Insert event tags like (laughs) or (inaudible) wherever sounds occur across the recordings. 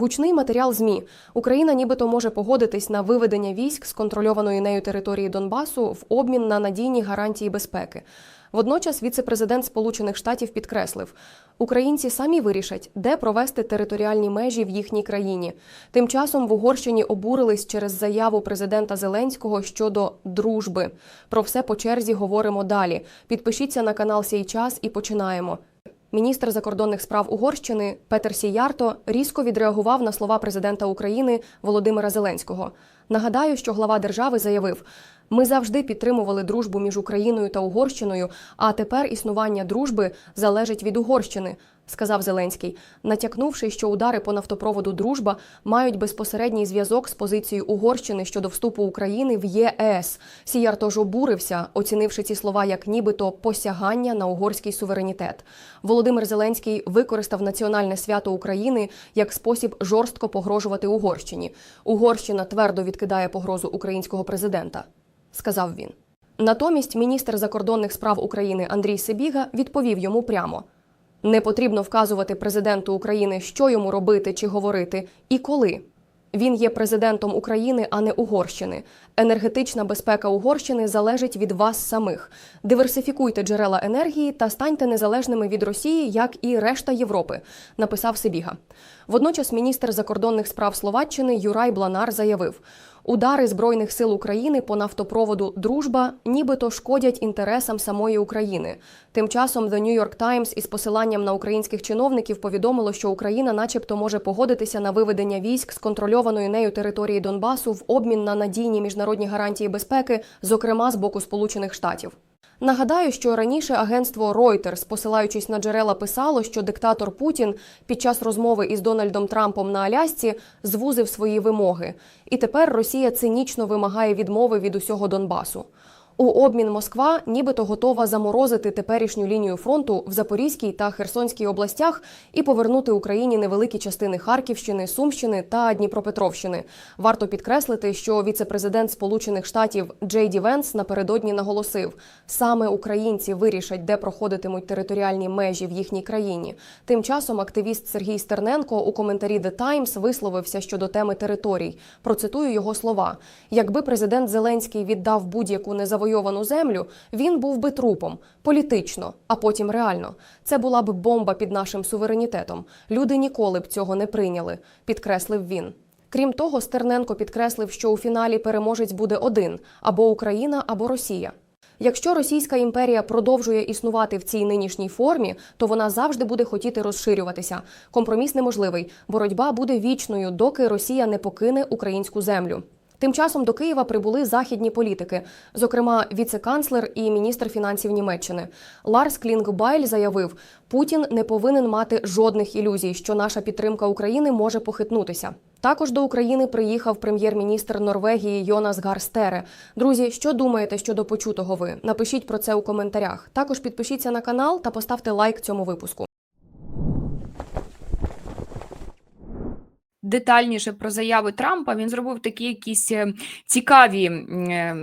Гучний матеріал ЗМІ. Україна нібито може погодитись на виведення військ з контрольованої нею території Донбасу в обмін на надійні гарантії безпеки. Водночас віце-президент Сполучених Штатів підкреслив, українці самі вирішать, де провести територіальні межі в їхній країні. Тим часом в Угорщині обурились через заяву президента Зеленського щодо дружби. Про все по черзі говоримо далі. Підпишіться на канал Сій час і починаємо. Міністр закордонних справ Угорщини Петер Сіярто різко відреагував на слова президента України Володимира Зеленського. Нагадаю, що глава держави заявив: ми завжди підтримували дружбу між Україною та Угорщиною, а тепер існування дружби залежить від Угорщини, сказав Зеленський, натякнувши, що удари по нафтопроводу Дружба мають безпосередній зв'язок з позицією Угорщини щодо вступу України в ЄС. Сіярто ж обурився, оцінивши ці слова як нібито посягання на угорський суверенітет. Володимир Зеленський використав національне свято України як спосіб жорстко погрожувати Угорщині. Угорщина твердо відкидає погрозу українського президента, сказав він. Натомість міністр закордонних справ України Андрій Сибіга відповів йому прямо. Не потрібно вказувати президенту України, що йому робити чи говорити, і коли. Він є президентом України, а не Угорщини. Енергетична безпека Угорщини залежить від вас самих. Диверсифікуйте джерела енергії та станьте незалежними від Росії, як і решта Європи, написав Сибіга. Водночас міністр закордонних справ Словаччини Юрай Бланар заявив: удари збройних сил України по нафтопроводу Дружба нібито шкодять інтересам самої України. Тим часом The New York Times із посиланням на українських чиновників повідомило, що Україна, начебто, може погодитися на виведення військ з контрольованої нею території Донбасу в обмін на надійні міжнародні гарантії безпеки, зокрема з боку Сполучених Штатів. Нагадаю, що раніше агентство Reuters, посилаючись на джерела, писало, що диктатор Путін під час розмови із Дональдом Трампом на Алясці звузив свої вимоги, і тепер Росія цинічно вимагає відмови від усього Донбасу. У обмін Москва нібито готова заморозити теперішню лінію фронту в Запорізькій та Херсонській областях і повернути Україні невеликі частини Харківщини, Сумщини та Дніпропетровщини. Варто підкреслити, що віце-президент Сполучених Штатів Джей Ді Венс напередодні наголосив: саме українці вирішать, де проходитимуть територіальні межі в їхній країні. Тим часом активіст Сергій Стерненко у коментарі The Times висловився щодо теми територій. Процитую його слова: якби президент Зеленський віддав будь-яку незавойовану землю, він був би трупом політично, а потім реально. Це була б бомба під нашим суверенітетом. Люди ніколи б цього не прийняли, підкреслив він. Крім того, Стерненко підкреслив, що у фіналі переможець буде один або Україна, або Росія. Якщо Російська імперія продовжує існувати в цій нинішній формі, то вона завжди буде хотіти розширюватися. Компроміс неможливий. Боротьба буде вічною, доки Росія не покине українську землю. Тим часом до Києва прибули західні політики, зокрема віце-канцлер і міністр фінансів Німеччини. Ларс Клінгбайль заявив, Путін не повинен мати жодних ілюзій, що наша підтримка України може похитнутися. Також до України приїхав прем'єр-міністр Норвегії Йонас Гарстере. Друзі, що думаєте щодо почутого ви? Напишіть про це у коментарях. Також підпишіться на канал та поставте лайк цьому випуску. Детальніше про заяви Трампа. Він зробив такі якісь е, цікаві е,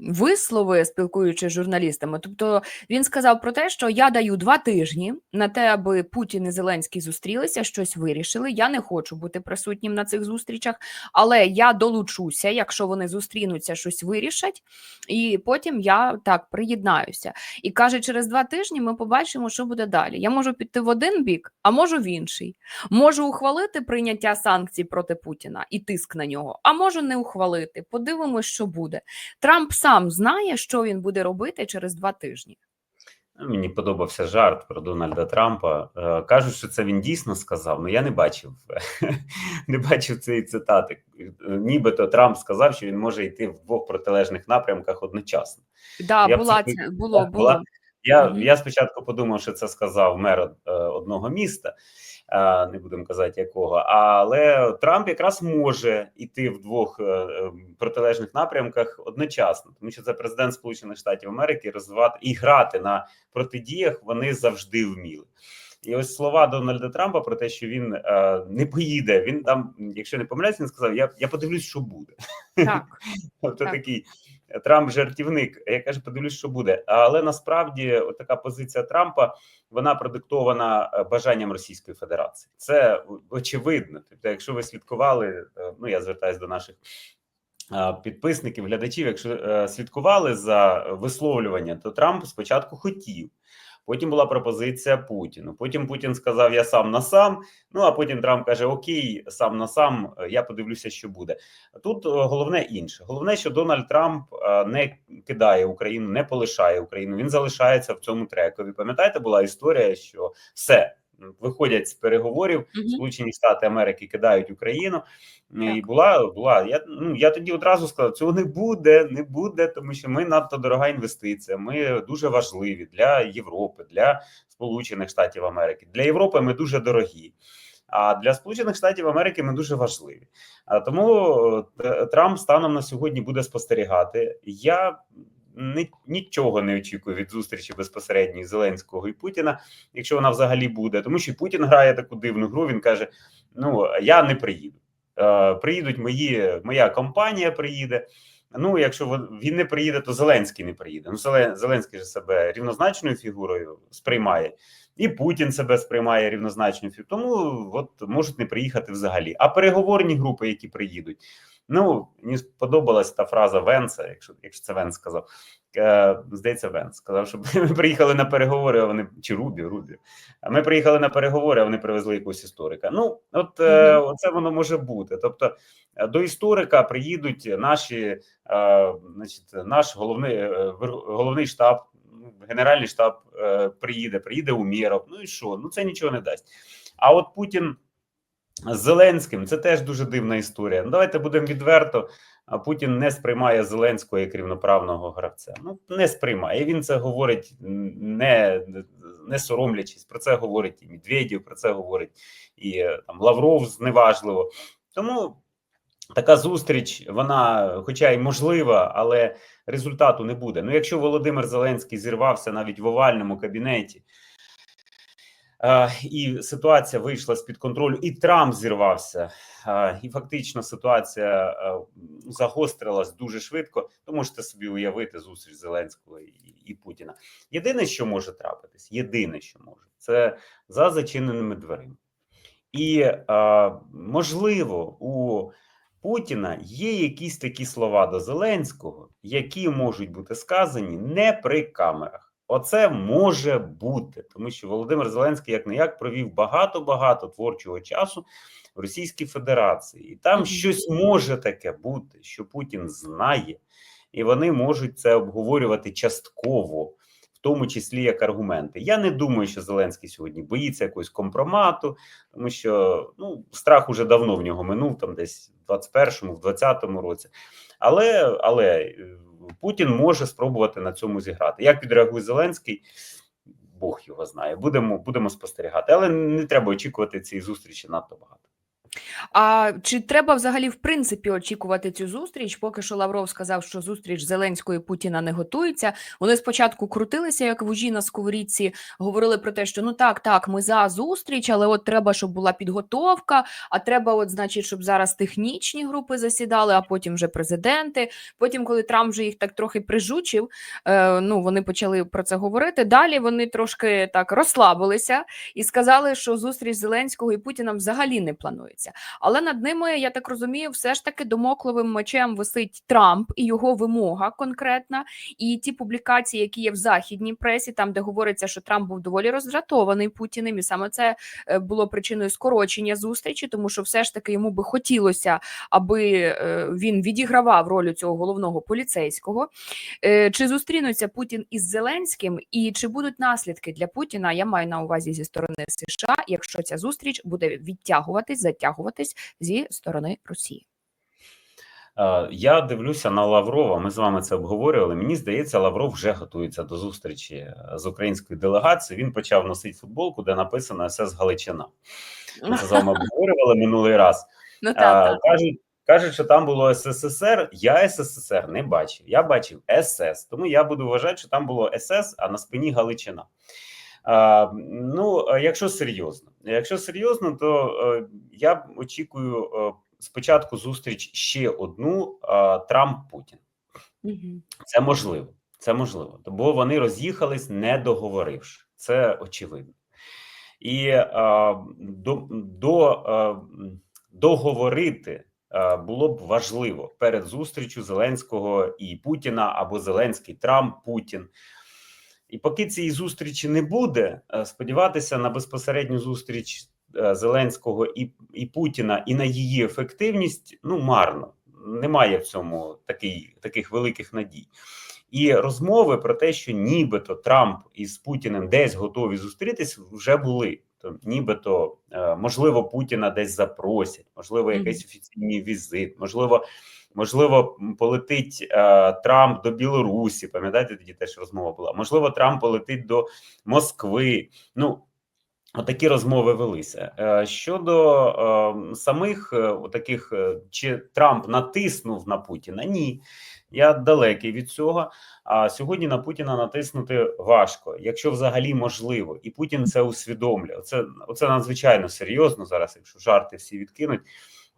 вислови, спілкуючись з журналістами. Тобто він сказав про те, що я даю два тижні на те, аби Путін і Зеленський зустрілися, щось вирішили. Я не хочу бути присутнім на цих зустрічах, але я долучуся, якщо вони зустрінуться, щось вирішать, і потім я так приєднаюся. І каже, через два тижні ми побачимо, що буде далі. Я можу піти в один бік, а можу в інший. Можу ухвалити прийняття санкцій проти Путіна і тиск на нього, а можу не ухвалити. Подивимось, що буде. Трамп сам знає, що він буде робити через два тижні. Ну, Мені подобався жарт про Дональда Трампа. Е, Кажуть, що це він дійсно сказав, але я не бачив (laughs) не бачив цієї цитати. Е, Нібито Трамп сказав, що він може йти в двох протилежних напрямках одночасно. Да, Я була це було, було. Я, я спочатку подумав, що це сказав мер е, одного міста, не будемо казати якого, але Трамп якраз може йти в двох е, е, протилежних напрямках одночасно, тому що це президент Сполучених Штатів Америки розвивати і грати на протидіях вони завжди вміли. І ось слова Дональда Трампа про те, що він е, не поїде. Він там, якщо не помиляюсь, він сказав: Я, я подивлюсь, що буде. Так. (laughs) Тобто Так. такий Трамп жартівник. Я кажу, подивлюсь, що буде. Але насправді от така позиція Трампа вона продиктована е, бажанням Російської Федерації. Це очевидно. Тобто, якщо ви слідкували, е, ну я звертаюся до наших е, підписників, глядачів, якщо слідкували за висловлювання, то Трамп спочатку хотів. Потім була пропозиція Путіну. Потім Путін сказав: Я сам на сам. Ну а потім Трамп каже: Окей, сам на сам, я подивлюся, що буде. Тут е, головне інше. Головне, що Дональд Трамп е, не кидає Україну, не полишає Україну. Він залишається в цьому трекові. Пам'ятаєте, була історія, що все виходять з переговорів. Сполучені Штати Америки кидають Україну. І була була. Я ну я тоді одразу сказав, цього не буде, не буде, тому що ми надто дорога інвестиція. Ми дуже важливі для Європи, для Сполучених Штатів Америки. Для Європи ми дуже дорогі. А для Сполучених Штатів Америки ми дуже важливі. А тому е, Трамп станом на сьогодні буде спостерігати. Я нічого не очікую від зустрічі безпосередньої Зеленського і Путіна, якщо вона взагалі буде, тому що Путін грає таку дивну гру. Він каже: Ну я не приїду. Е, приїдуть мої, моя компанія приїде. Ну, якщо він не приїде, то Зеленський не приїде. Ну, Зеленський же себе рівнозначною фігурою сприймає, і Путін себе сприймає рівнозначною фігурою. Тому от можуть не приїхати взагалі. А переговорні групи, які приїдуть. Ну, мені сподобалась та фраза Венса, якщо, якщо це Венс сказав. Е, здається, Венс сказав, що (laughs) ми приїхали на переговори, а вони чи Рубі, Рубі. Ми приїхали на переговори, а вони привезли якогось історика. Ну, от е, оце воно може бути. Тобто е, до історика приїдуть наші, е, значить, наш головний, е, головний штаб, генеральний штаб е, приїде, приїде Умєров. Ну і що? Ну це нічого не дасть. А от Путін з Зеленським це теж дуже дивна історія. Ну, давайте будемо відверто. Путін не сприймає Зеленського як рівноправного гравця. Ну не сприймає. Він це говорить не, не соромлячись. Про це говорить і Медведєв, про це говорить і там Лавров зневажливо. Тому така зустріч, вона, хоча й можлива, але результату не буде. Ну, якщо Володимир Зеленський зірвався навіть в овальному кабінеті. Е, І ситуація вийшла з під контролю, і Трамп зірвався, е, і фактично ситуація е, загострилась дуже швидко. То можете собі уявити зустріч Зеленського і, Путіна. Єдине, що може трапитись, єдине, що може, це за зачиненими дверима. І можливо, у Путіна є якісь такі слова до Зеленського, які можуть бути сказані не при камерах. Оце може бути, тому що Володимир Зеленський як не як провів багато-багато творчого часу в Російській Федерації, і там щось може таке бути, що Путін знає, і вони можуть це обговорювати частково, в тому числі як аргументи. Я не думаю, що Зеленський сьогодні боїться якогось компромату, тому що ну страх уже давно в нього минув, там десь в 21-му, в 20-му році. Але але е, Путін може спробувати на цьому зіграти. Як відреагує Зеленський? Бог його знає. Будемо будемо спостерігати, але не треба очікувати цієї зустрічі надто багато. А чи треба взагалі в принципі очікувати цю зустріч? Поки що Лавров сказав, що зустріч Зеленського і Путіна не готується. Вони спочатку крутилися як вужі на сковорідці, говорили про те, що ну так, так, ми за зустріч, але от треба, щоб була підготовка. А треба, от, значить, щоб зараз технічні групи засідали, а потім вже президенти. Потім, коли Трамп вже їх так трохи прижучив, е, ну вони почали про це говорити. Далі вони трошки так розслабилися і сказали, що зустріч Зеленського і Путіна взагалі не планується. Але над ними, я так розумію, все ж таки домокловим мечем висить Трамп і його вимога конкретна. І ті публікації, які є в західній пресі, там де говориться, що Трамп був доволі роздратований Путіним, і саме це е, було причиною скорочення зустрічі, тому що все ж таки йому би хотілося, аби е, він відігравав роль цього головного поліцейського. Е, Чи зустрінуться Путін із Зеленським, і чи будуть наслідки для Путіна? Я маю на увазі зі сторони США, якщо ця зустріч буде відтягуватись, затягуватись зі сторони Росії. Е, Я дивлюся на Лаврова. Ми з вами це обговорювали. Мені здається, Лавров вже готується до зустрічі е, з українською делегацією. Він почав носити футболку, де написано СС Галичина. Ми це з вами (laughs) обговорювали минулий раз. Ну так, так. Кажуть, кажуть, що там було СССР. Я СССР не бачив. Я бачив СС. Тому я буду вважати, що там було СС, а на спині Галичина. А, ну, якщо серйозно, якщо серйозно, то е, я очікую е, спочатку зустріч ще одну е, Трамп-Путін. Мгм. Це можливо. Це можливо, бо вони роз'їхались, не договоривши. Це очевидно. І е, до, до, е, м, договорити е, було б важливо перед зустрічю Зеленського і Путіна або Зеленський Трамп Путін. І поки цієї зустрічі не буде, е, сподіватися на безпосередню зустріч е, Зеленського і, і Путіна і на її ефективність ну марно. Немає в цьому такий, таких великих надій. І розмови про те, що нібито Трамп із Путіним десь готові зустрітись, вже були. То нібито е, можливо Путіна десь запросять, можливо, якийсь офіційний візит, можливо, можливо, полетить е, Трамп до Білорусі. Пам'ятаєте, тоді теж розмова була. Можливо, Трамп полетить до Москви. Ну Отакі розмови велися. Е, Щодо е, самих е, таких, чи Трамп натиснув на Путіна? Ні, я далекий від цього. А сьогодні на Путіна натиснути важко, якщо взагалі можливо, і Путін це усвідомлює. Оце, оце надзвичайно серйозно зараз, якщо жарти всі відкинуть.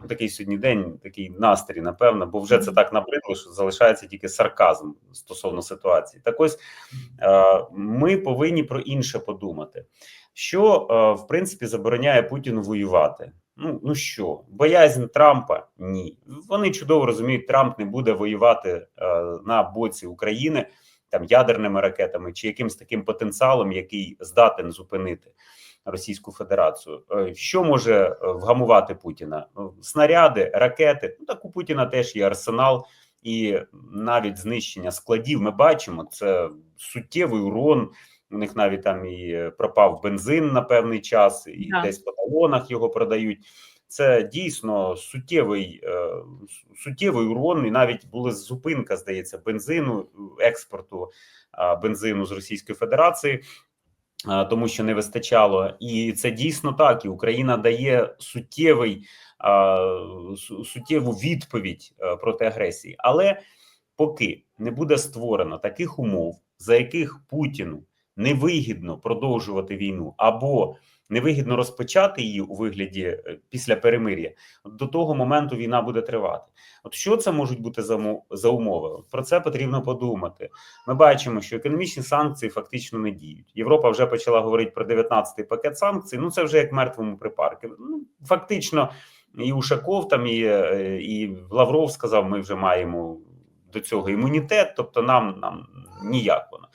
Ну, Такий сьогодні день, такий настрій, напевно, бо вже це так набридло, що залишається тільки сарказм стосовно ситуації. Так ось е, ми повинні про інше подумати що е, в принципі забороняє Путіну воювати. Ну ну що, боязнь Трампа? Ні. Вони чудово розуміють, Трамп не буде воювати е, на боці України там ядерними ракетами чи якимсь таким потенціалом, який здатен зупинити Російську Федерацію. Е, що може е, вгамувати Путіна? Ну, Снаряди, ракети. Ну так у Путіна теж є арсенал. І навіть знищення складів ми бачимо це суттєвий урон. У них навіть там і пропав бензин на певний час, і Да. десь по талонах його продають. Це дійсно суттєвий е, суттєвий урон, і навіть була зупинка, здається, бензину експорту бензину з Російської Федерації, тому що не вистачало. І це дійсно так. І Україна дає суттєвий суттєву відповідь е, проти агресії. Але поки не буде створено таких умов, за яких Путіну невигідно продовжувати війну або невигідно розпочати її у вигляді е, після перемир'я, до того моменту війна буде тривати. От що це можуть бути за, умови? Про це потрібно подумати. Ми бачимо, що економічні санкції фактично не діють. Європа вже почала говорити про 19-й пакет санкцій. Ну це вже як мертвому припарки. Ну фактично, і Ушаков там і, е, і Лавров сказав: ми вже маємо до цього імунітет, тобто нам, нам ніяк воно.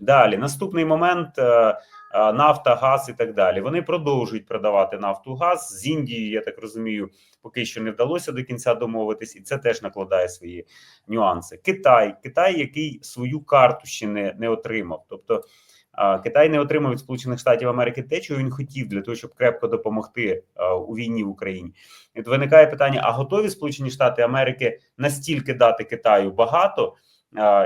Далі наступний момент. е, е, Нафта, газ і так далі. Вони продовжують продавати нафту, газ з Індією. Я так розумію, поки що не вдалося до кінця домовитись, і це теж накладає свої нюанси. Китай, Китай, який свою карту ще не, не отримав. Тобто Китай не отримав від Сполучених Штатів Америки те, чого він хотів для того, щоб крепко допомогти у війні в Україні. І виникає питання: а готові Сполучені Штати Америки настільки дати Китаю багато?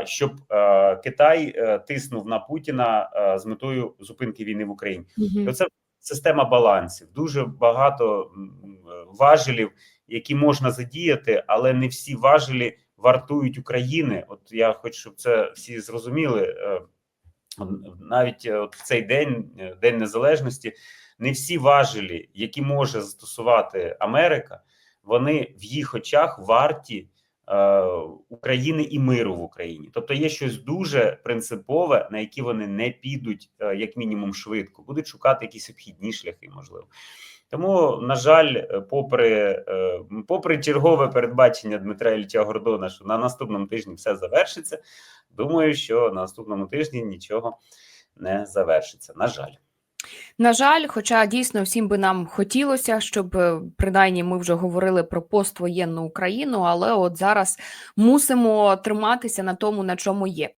Щоб е, Китай е, тиснув на Путіна е, з метою зупинки війни в Україні. І Оце система балансів. Дуже багато важелів, які можна задіяти, але не всі важелі вартують України. От я хочу, щоб це всі зрозуміли. Навіть е, от цей день, е, День Незалежності, не всі важелі, які може застосувати Америка, вони в їх очах варті е, України і миру в Україні. Тобто є щось дуже принципове, на які вони не підуть, як мінімум, швидко, будуть шукати якісь обхідні шляхи, можливо. Тому, на жаль, попри, е, попри чергове передбачення Дмитра Ілліча Гордона, що на наступному тижні все завершиться. Думаю, що на наступному тижні нічого не завершиться. На жаль. На жаль, хоча дійсно всім би нам хотілося, щоб е, принаймні ми вже говорили про поствоєнну Україну, але от зараз мусимо триматися на тому, на чому є.